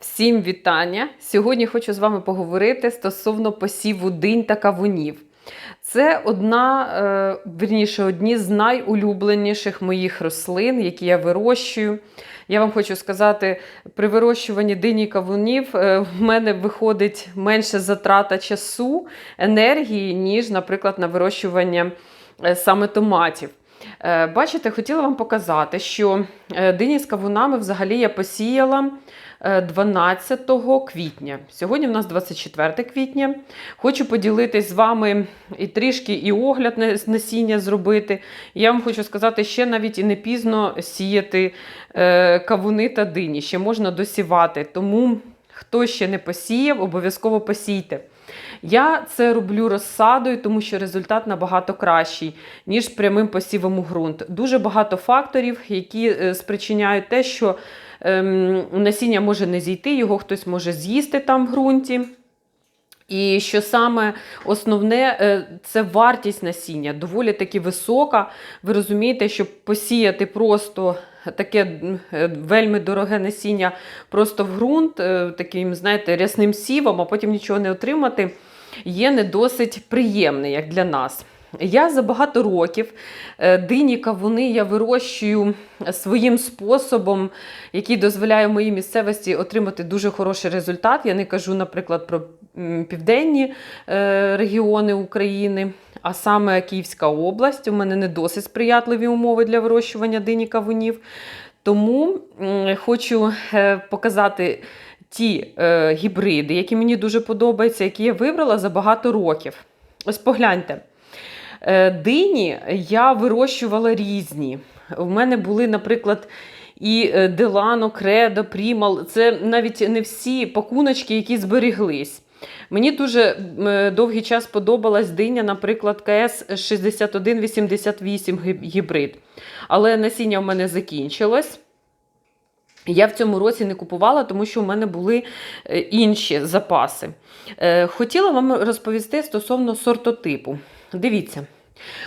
Всім вітання! Сьогодні хочу з вами поговорити стосовно посіву динь та кавунів. Це одна, е, вірніше, одні з найулюбленіших моїх рослин, які я вирощую. Я вам хочу сказати, при вирощуванні дині кавунів е, в мене виходить менше затрата часу, енергії, ніж, наприклад, на вирощування е, саме томатів. Бачите, хотіла вам показати, що дині з кавунами взагалі я посіяла 12 квітня. Сьогодні в нас 24 квітня. Хочу поділитись з вами і трішки і огляд насіння зробити. Я вам хочу сказати, ще навіть і не пізно сіяти е, кавуни та дині. Ще можна досівати. Тому хто ще не посіяв, обов'язково посійте. Я це роблю розсадою, тому що результат набагато кращий, ніж прямим посівом у ґрунт. Дуже багато факторів, які е, спричиняють те, що насіння може не зійти, його хтось може з'їсти там в ґрунті. І що саме основне, е, це вартість насіння доволі таки висока. Ви розумієте, щоб посіяти просто таке е, вельми дороге насіння просто в ґрунт, е, таким, знаєте, рясним сівом, а потім нічого не отримати, є не досить приємний, як для нас. Я за багато років е, дині кавуни я вирощую своїм способом, який дозволяє моїй місцевості отримати дуже хороший результат. Я не кажу, наприклад, про південні е, регіони України, а саме Київська область. У мене не досить сприятливі умови для вирощування дині кавунів. Тому хочу е, показати ті гібриди, які мені дуже подобаються, які я вибрала за багато років. Ось погляньте. Е, Дині я вирощувала різні. У мене були, наприклад, і е, Делано, Кредо, Прімал. Це навіть не всі пакуночки, які зберіглись. Мені дуже довгий час подобалась диня, наприклад, КС 6188 гібрид. Але насіння в мене закінчилось. Я в цьому році не купувала, тому що у мене були е, інші запаси. Е, Хотіла вам розповісти стосовно сортотипу. Дивіться.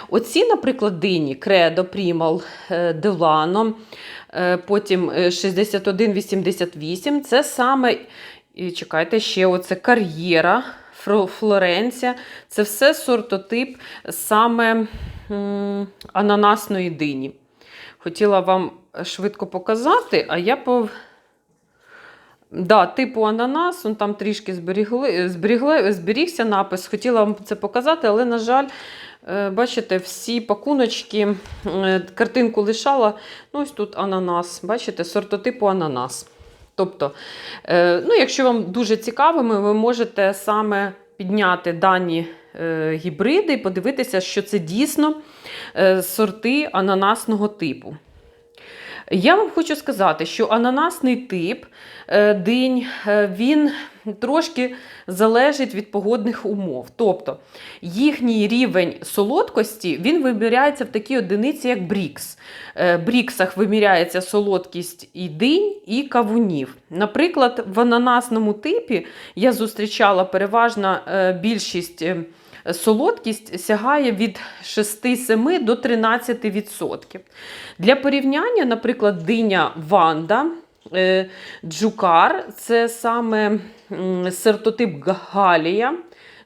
Оці, наприклад, дині Кредо, Прімал, е, Делано, е, потім е, 6188 це саме, і чекайте, ще оце кар'єра, Флоренція. Це все сортотип саме ананасної дині. Хотіла вам швидко показати, а я по. Да, типу ананас, он там трішки зберігли, зберігли, зберігся напис. Хотіла вам це показати, але, на жаль, е, бачите, всі пакуночки, е, картинку лишала. Ну, ось тут ананас. Бачите, сортотипу ананас. Тобто, е, ну, якщо вам дуже цікавими, ви можете саме підняти дані гібриди і подивитися, що це дійсно сорти ананасного типу. Я вам хочу сказати, що ананасний тип е, динь е, він трошки залежить від погодних умов. Тобто їхній рівень солодкості він виміряється в такій одиниці, як брікс. Е, В бріксах виміряється солодкість і динь, і кавунів. Наприклад, в ананасному типі я зустрічала переважно е, більшість. Солодкість сягає від 6-7 до 13%. Для порівняння, наприклад, диня Ванда, е, Джукар це саме сертотип Галія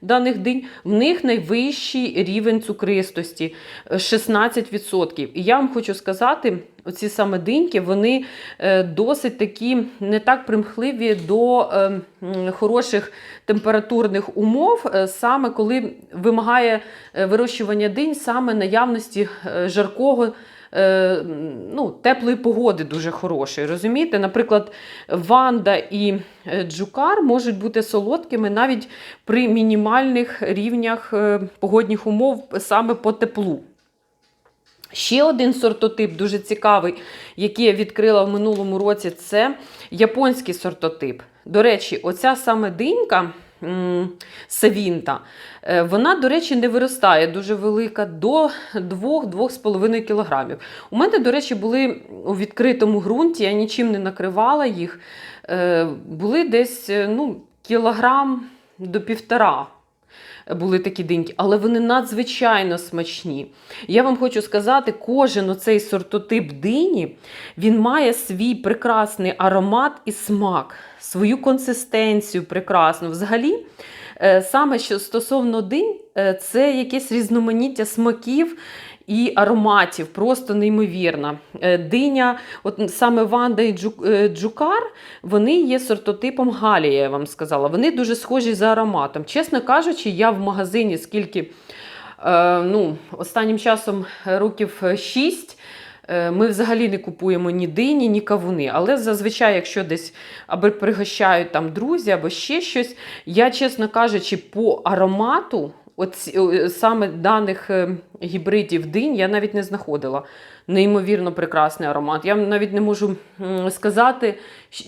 даних динь, в них найвищий рівень цукристості е, 16%. І я вам хочу сказати, оці саме диньки, вони е, досить такі не так примхливі до е, хороших температурних умов, е, саме коли вимагає вирощування динь саме наявності жаркого. Е, Ну, теплої погоди дуже хорошої. Розумієте? Наприклад, Ванда і е, Джукар можуть бути солодкими навіть при мінімальних рівнях е, погодних умов саме по теплу. Ще один сортотип дуже цікавий, який я відкрила в минулому році, це японський сортотип. До речі, оця саме динька м, Савінта, е, вона, до речі, не виростає дуже велика до 2-2,5 кг. У мене, до речі, були у відкритому ґрунті, я нічим не накривала їх. е, Були десь е, ну, кілограм до півтора. Були такі диньки, але вони надзвичайно смачні. Я вам хочу сказати, кожен оцей сортотип дині він має свій прекрасний аромат і смак, свою консистенцію прекрасну. Взагалі, е, саме що стосовно динь, е, це якесь різноманіття смаків. І ароматів просто неймовірна. Е, Диня, от саме Ванда і е, Джукар, вони є сортотипом Галія, я вам сказала. Вони дуже схожі за ароматом. Чесно кажучи, я в магазині скільки е, ну, останнім часом років 6. Ми взагалі не купуємо ні дині, ні кавуни. Але зазвичай, якщо десь або пригощають там друзі, або ще щось, я, чесно кажучи, по аромату, от, е, саме даних е, гібридів динь, я навіть не знаходила. Неймовірно прекрасний аромат. Я навіть не можу сказати,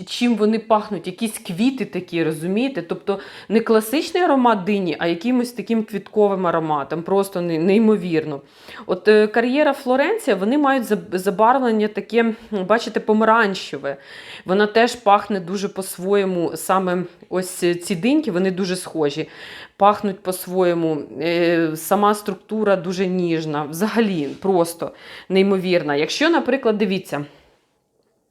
чим вони пахнуть. Якісь квіти такі, розумієте? Тобто не класичний аромат дині, а якимось таким квітковим ароматом. Просто неймовірно. От е, кар'єра Флоренція, вони мають забарвлення таке, бачите, помаранчеве. Вона теж пахне дуже по-своєму. Саме ось ці диньки, вони дуже схожі. Пахнуть по-своєму. Е, Сама структура дуже ніжна. Взагалі, просто неймовірна. Якщо, наприклад, дивіться.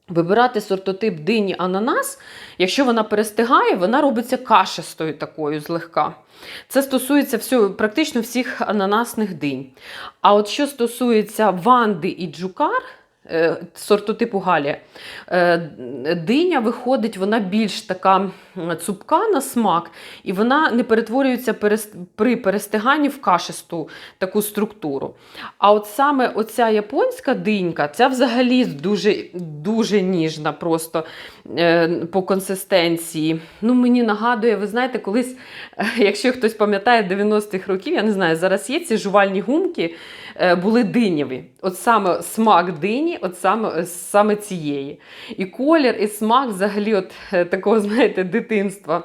Вибирати сортотип дині ананас, якщо вона перестигає, вона робиться кашистою такою злегка. Це стосується всього, практично всіх ананасних динь. А от що стосується ванди і джукар, е, сортотипу галія, е, диня виходить, вона більш така цупка на смак, і вона не перетворюється при перестиганні в кашисту таку структуру. А от саме оця японська динька, ця взагалі дуже, дуже ніжна просто е, по консистенції. Ну, мені нагадує, ви знаєте, колись, якщо хтось пам'ятає 90-х років, я не знаю, зараз є ці жувальні гумки, були динєві. От саме смак дині, от саме, е, саме цієї. І колір, і смак взагалі от е, такого, знаєте, дитинства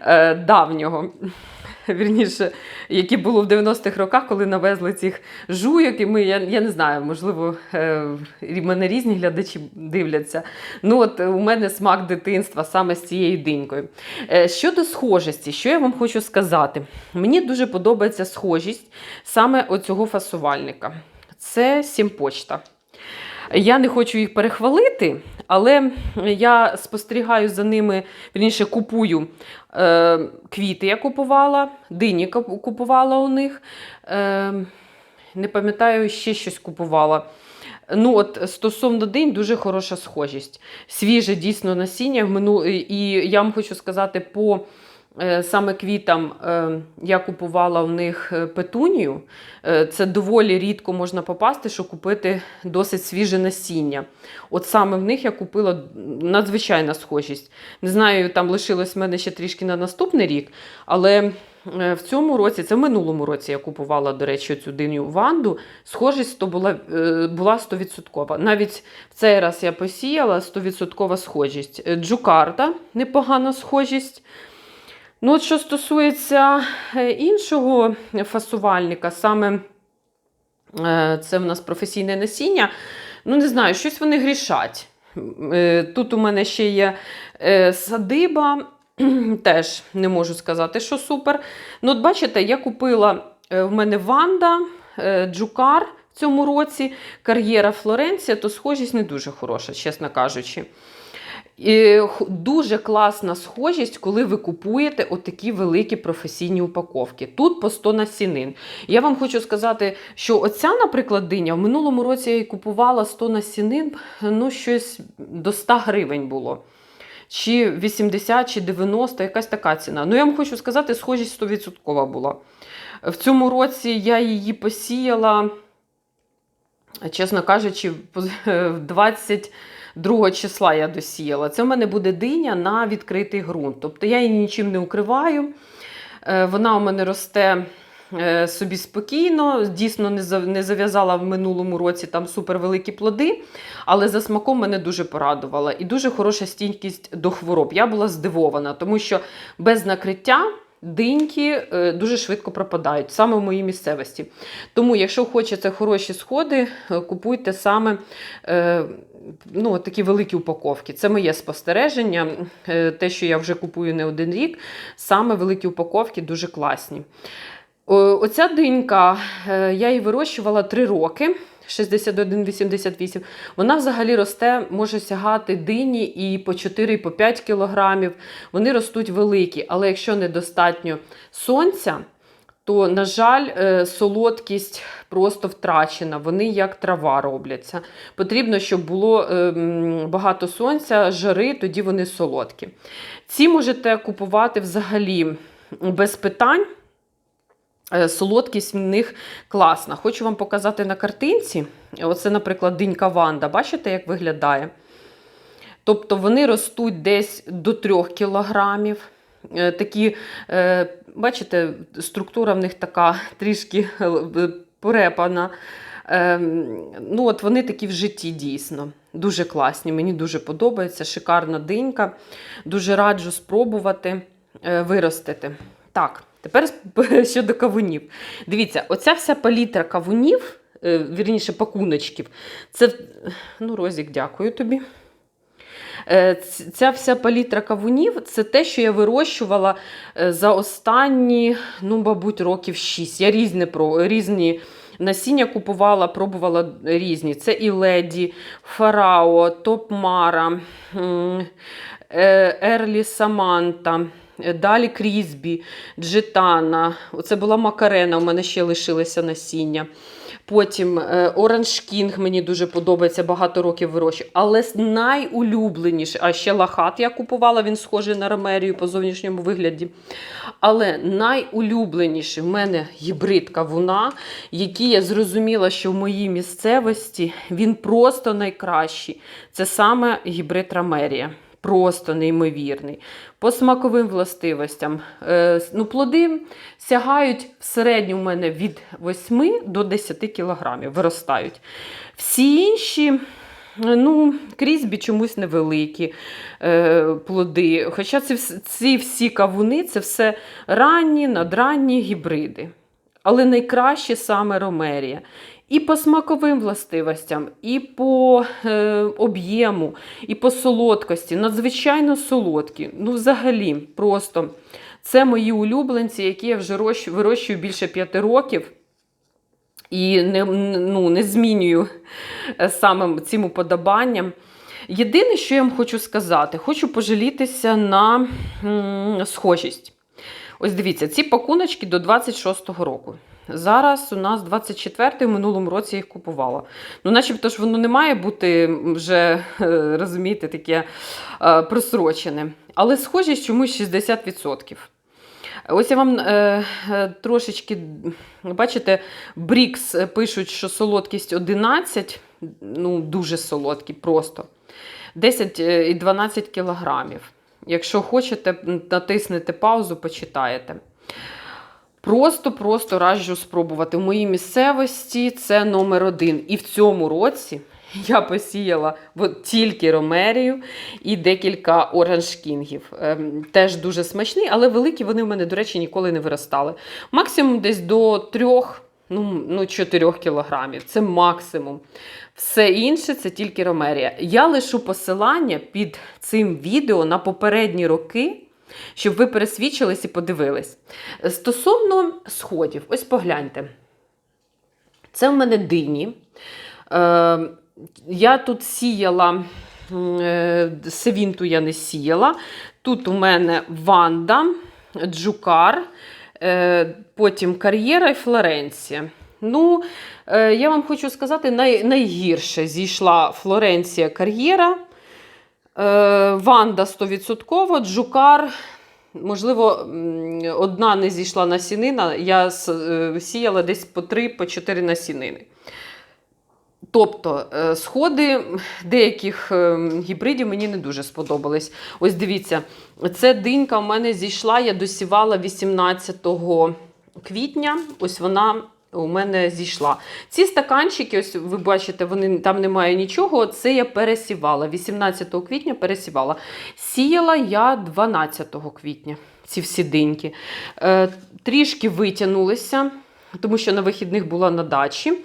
е, давнього. Вірніше, які було в 90-х роках, коли навезли цих жуйок, і ми, я, я не знаю, можливо, е, в мене різні глядачі дивляться. Ну, от у мене смак дитинства саме з цією динькою. Щодо схожості, що я вам хочу сказати? Мені дуже подобається схожість саме оцього фасувальника. Це сімпочта. Я не хочу їх перехвалити, але я спостерігаю за ними, вірніше, купую е, квіти, я купувала, дині куп- купувала у них. Е, не пам'ятаю, ще щось купувала. Ну, от стосовно динь, дуже хороша схожість. Свіже дійсно насіння. І я вам хочу сказати, по саме квітам е, я купувала у них е, петунію. Е, Це доволі рідко можна попасти, що купити досить свіже насіння. От саме в них я купила надзвичайна схожість. Не знаю, там лишилось в мене ще трішки на наступний рік, але е, в цьому році, це в минулому році я купувала, до речі, цю диню ванду. Схожість то була, е, була 100%. Навіть в цей раз я посіяла 100% схожість. Е, Джукарта непогана схожість. Ну, от що стосується е, іншого фасувальника, саме е, це в нас професійне насіння. Ну, не знаю, щось вони грішать. Е, Тут у мене ще є садиба, теж не можу сказати, що супер. Ну, от бачите, я купила в мене Ванда, Джукар в цьому році, кар'єра Флоренція, то схожість не дуже хороша, чесно кажучи. І дуже класна схожість, коли ви купуєте отакі великі професійні упаковки. Тут по 100 насінин. Я вам хочу сказати, що оця, наприклад, диня в минулому році я її купувала 100 насінин, ну щось до 100 гривень було. Чи 80, чи 90, якась така ціна. Ну, я вам хочу сказати, схожість 100% була. В цьому році я її посіяла, чесно кажучи, в 22 числа я досіяла. Це в мене буде диня на відкритий ґрунт. Тобто я її нічим не укриваю. Е, Вона у мене росте е, собі спокійно. Дійсно, не зав'язала в минулому році там супервеликі плоди, але за смаком мене дуже порадувала. І дуже хороша стійкість до хвороб. Я була здивована, тому що без накриття диньки е, дуже швидко пропадають, саме в моїй місцевості. Тому, якщо хочете хороші сходи, е, купуйте саме е, ну, такі великі упаковки. Це моє спостереження. Те, що я вже купую не один рік, саме великі упаковки дуже класні. Оця динька, я її вирощувала 3 роки. 61-88. Вона взагалі росте, може сягати дині і по 4, і по 5 кілограмів. Вони ростуть великі, але якщо недостатньо сонця, то, на жаль, е, солодкість просто втрачена. Вони як трава робляться. Потрібно, щоб було е, багато сонця, жари, тоді вони солодкі. Ці можете купувати взагалі без питань. Е, Солодкість в них класна. Хочу вам показати на картинці. Оце, наприклад, динька Ванда. Бачите, як виглядає? Тобто вони ростуть десь до 3 кілограмів. Е, Такі, е, бачите, структура в них така трішки порепана. Е, Ну, от вони такі в житті дійсно. Дуже класні. Мені дуже подобається. Шикарна динька. Дуже раджу спробувати виростити. Так, тепер щодо кавунів. Дивіться, оця вся палітра кавунів, е, вірніше пакуночків, це. Ну, Розік, дякую тобі. Е, Ця вся палітра кавунів це те, що я вирощувала е, за останні, ну, мабуть, років 6. Я різні, різні насіння купувала, пробувала різні. Це і леді, фарао, топ-мара, ерлі саманта. Е, Далі Крізбі, Джитана. Оце була Макарена, у мене ще лишилося насіння. Потім Оранж Кінг мені дуже подобається, багато років вирощую. Але найулюбленіше, а ще лахат я купувала, він схожий на ромерію по зовнішньому вигляді. Але найулюбленіший в мене гібрид кавуна, який я зрозуміла, що в моїй місцевості він просто найкращий. Це саме гібрид ромерія. Просто неймовірний. По смаковим властивостям. Е, ну, плоди сягають в середньому в мене від 8 до 10 кілограмів, виростають. Всі інші. Ну, крізьбі чомусь невеликі е, плоди. Хоча ці, ці всі кавуни це все ранні, надранні гібриди. Але найкраще саме ромерія. І по смаковим властивостям, і по е, об'єму, і по солодкості. Надзвичайно солодкі. Ну, взагалі, просто це мої улюбленці, які я вже вирощую більше п'яти років. І не, ну, не змінюю е, саме цим уподобанням. Єдине, що я вам хочу сказати, хочу пожалітися на схожість. Ось дивіться, ці пакуночки до 26-го року. Зараз у нас 24-й, в минулому році їх купувала. Ну, начебто ж воно не має бути вже, е, розумієте, таке е, просрочене. Але схожість чомусь 60%. Ось я вам е, е, трошечки, бачите, Брікс пишуть, що солодкість 11, ну дуже солодкі, просто 10 е, і 12 кілограмів. Якщо хочете, натиснете паузу, почитаєте. Просто-просто раджу спробувати. В моїй місцевості це номер один. І в цьому році я посіяла от тільки ромерію і декілька оранж-кінгів. Ем, теж дуже смачні, але великі вони в мене, до речі, ніколи не виростали. Максимум десь до 3 ну, ну 4 кілограмів. Це максимум. Все інше це тільки ромерія. Я лишу посилання під цим відео на попередні роки, щоб ви пересвідчились і подивились. Стосовно сходів, ось погляньте. Це в мене дині. Е, я тут сіяла, е, севінту я не сіяла. Тут у мене Ванда, Джукар, е, потім Кар'єра і Флоренція. Ну, я вам хочу сказати, най, найгірше зійшла Флоренція Кар'єра. Е, Ванда 100%, Джукар. Можливо, одна не зійшла насінина, я е, сіяла десь по 3-4 насінини. Тобто е, сходи деяких гібридів мені не дуже сподобались. Ось дивіться, це динька у мене зійшла, я досівала 18 квітня. Ось вона у мене зійшла. Ці стаканчики, ось ви бачите, вони там немає нічого. Це я пересівала. 18 квітня пересівала. Сіяла я 12 квітня. Ці всі диньки. Е, трішки витягнулися, тому що на вихідних була на дачі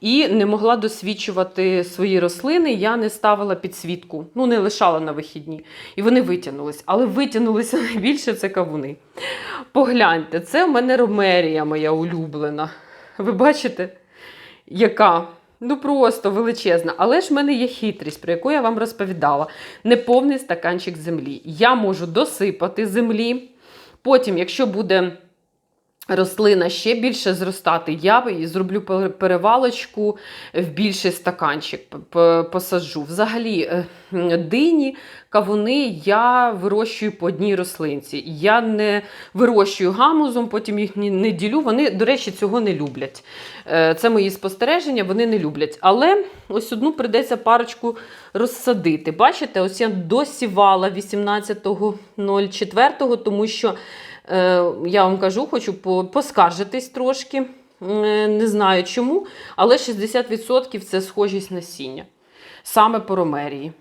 і не могла досвідчувати свої рослини. Я не ставила підсвітку, ну не лишала на вихідні. І вони витягнулись. Але витягнулися найбільше це кавуни. Погляньте, це у мене ромерія моя улюблена. Ви бачите, яка? Ну просто величезна. Але ж в мене є хитрість, про яку я вам розповідала. Неповний стаканчик землі. Я можу досипати землі. Потім, якщо буде рослина ще більше зростати, я зроблю перевалочку в більший стаканчик, посаджу. Взагалі, е, дині, кавуни я вирощую по одній рослинці. Я не вирощую гамузом, потім їх не ділю. Вони, до речі, цього не люблять. Е, Це мої спостереження, вони не люблять. Але ось одну прийдеться парочку розсадити. Бачите, ось я досівала 18.04, тому що я вам кажу, хочу поскаржитись трошки. Е, Не знаю чому, але 60% це схожість насіння. Саме по ромерії.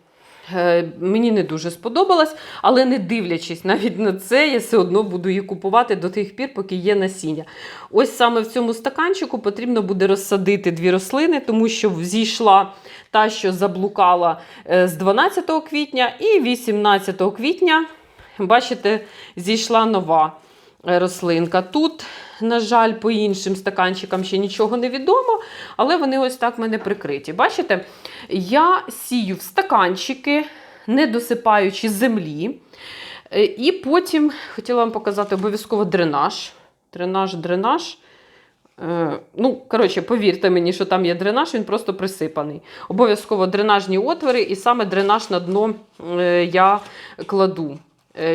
Е, Мені не дуже сподобалось, але не дивлячись навіть на це, я все одно буду її купувати до тих пір, поки є насіння. Ось саме в цьому стаканчику потрібно буде розсадити дві рослини, тому що зійшла та, що заблукала е, з 12 квітня, і 18 квітня, бачите, зійшла нова е, рослинка. Тут, на жаль, по іншим стаканчикам ще нічого не відомо, але вони ось так в мене прикриті. Бачите, я сію в стаканчики, не досипаючи землі. Е, І потім хотіла вам показати обов'язково дренаж. Дренаж, дренаж. Е, Ну, коротше, повірте мені, що там є дренаж, він просто присипаний. Обов'язково дренажні отвори, і саме дренаж на дно я кладу,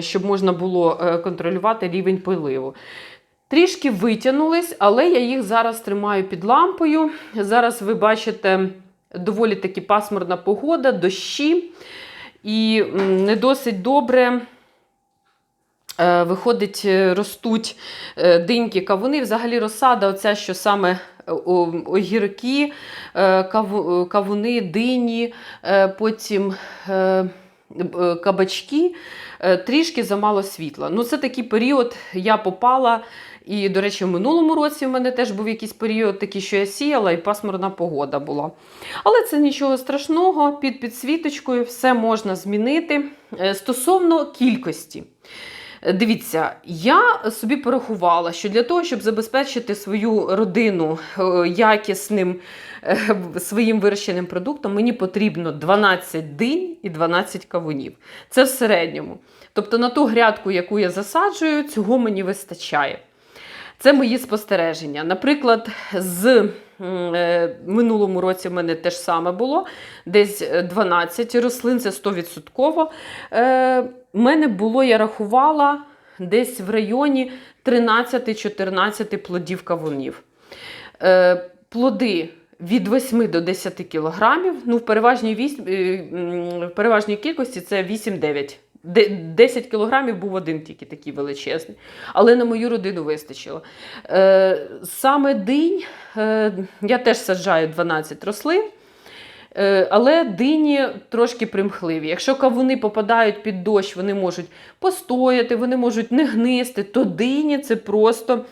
щоб можна було е, контролювати рівень поливу. Трішки витягнулись, але я їх зараз тримаю під лампою. Зараз ви бачите доволі таки пасмурна погода, дощі. І не досить добре е, виходить, е, ростуть е, диньки кавуни. Взагалі розсада, оця, що саме е, огірки, е, каву- е, кавуни, дині, е, потім е, е, кабачки, е, трішки замало світла. Ну, це такий період, я попала. І, до речі, в минулому році в мене теж був якийсь період такий, що я сіяла, і пасмурна погода була. Але це нічого страшного, під підсвіточкою все можна змінити. Е, Стосовно кількості. Дивіться, я собі порахувала, що для того, щоб забезпечити свою родину е, якісним е, своїм вирощеним продуктом, мені потрібно 12 динь і 12 кавунів. Це в середньому. Тобто на ту грядку, яку я засаджую, цього мені вистачає. Це мої спостереження. Наприклад, з е, минулому році в мене теж саме було. Десь е, 12 рослин, це 100%. Е, У мене було, я рахувала, десь в районі 13-14 плодів кавунів. Е, Плоди від 8 до 10 кілограмів. Ну, в переважній, е, в переважній кількості це 8-9. Де- 10 кілограмів був один тільки такий величезний. Але на мою родину вистачило. Е, саме динь, е, я теж саджаю 12 рослин. Е, Але дині трошки примхливі. Якщо кавуни попадають під дощ, вони можуть постояти, вони можуть не гнисти, то дині це просто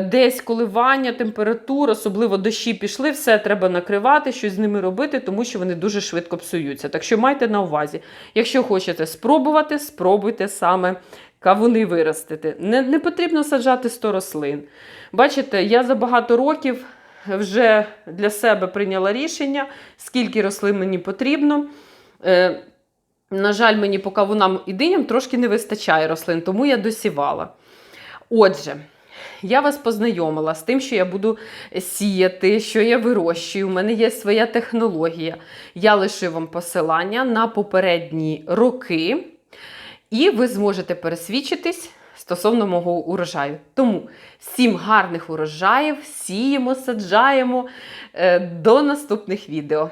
десь коливання температур, особливо дощі пішли, все треба накривати, щось з ними робити, тому що вони дуже швидко псуються. Так що майте на увазі, якщо хочете спробувати, спробуйте саме кавуни виростити. Не, не потрібно саджати 100 рослин. Бачите, я за багато років вже для себе прийняла рішення, скільки рослин мені потрібно. Е, на жаль, мені по кавунам і диням трошки не вистачає рослин, тому я досівала. Отже, я вас познайомила з тим, що я буду сіяти, що я вирощую. У мене є своя технологія. Я лишу вам посилання на попередні роки, і ви зможете пересвідчитись стосовно мого урожаю. Тому всім гарних урожаїв, сіємо, саджаємо. Е, До наступних відео.